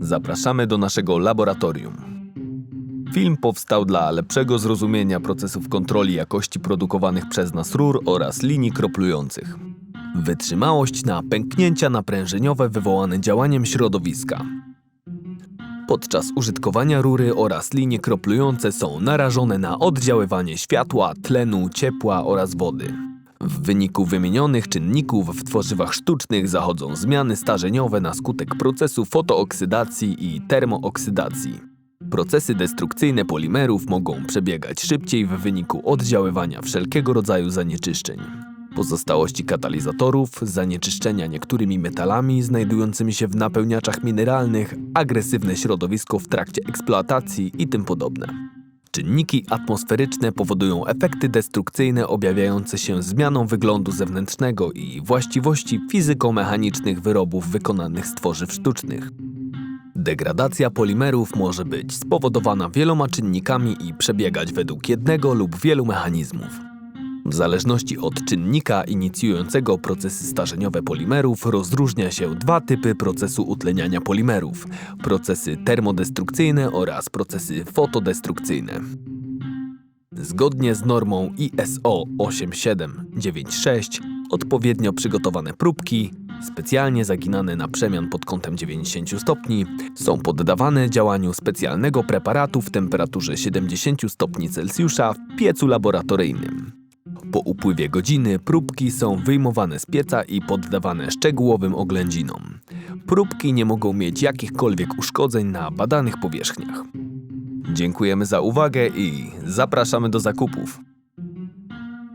Zapraszamy do naszego laboratorium. Film powstał dla lepszego zrozumienia procesów kontroli jakości produkowanych przez nas rur oraz linii kroplujących. Wytrzymałość na pęknięcia naprężeniowe wywołane działaniem środowiska. Podczas użytkowania rury oraz linie kroplujące są narażone na oddziaływanie światła, tlenu, ciepła oraz wody. W wyniku wymienionych czynników w tworzywach sztucznych zachodzą zmiany starzeniowe na skutek procesu fotooksydacji i termooksydacji. Procesy destrukcyjne polimerów mogą przebiegać szybciej w wyniku oddziaływania wszelkiego rodzaju zanieczyszczeń. Pozostałości katalizatorów, zanieczyszczenia niektórymi metalami znajdującymi się w napełniaczach mineralnych, agresywne środowisko w trakcie eksploatacji i tym podobne. Czynniki atmosferyczne powodują efekty destrukcyjne objawiające się zmianą wyglądu zewnętrznego i właściwości fizyko-mechanicznych wyrobów wykonanych z tworzyw sztucznych. Degradacja polimerów może być spowodowana wieloma czynnikami i przebiegać według jednego lub wielu mechanizmów. W zależności od czynnika inicjującego procesy starzeniowe polimerów rozróżnia się dwa typy procesu utleniania polimerów: procesy termodestrukcyjne oraz procesy fotodestrukcyjne. Zgodnie z normą ISO 8796 odpowiednio przygotowane próbki, specjalnie zaginane na przemian pod kątem 90 stopni, są poddawane działaniu specjalnego preparatu w temperaturze 70 stopni Celsjusza w piecu laboratoryjnym. Po upływie godziny próbki są wyjmowane z pieca i poddawane szczegółowym oględzinom. Próbki nie mogą mieć jakichkolwiek uszkodzeń na badanych powierzchniach. Dziękujemy za uwagę i zapraszamy do zakupów.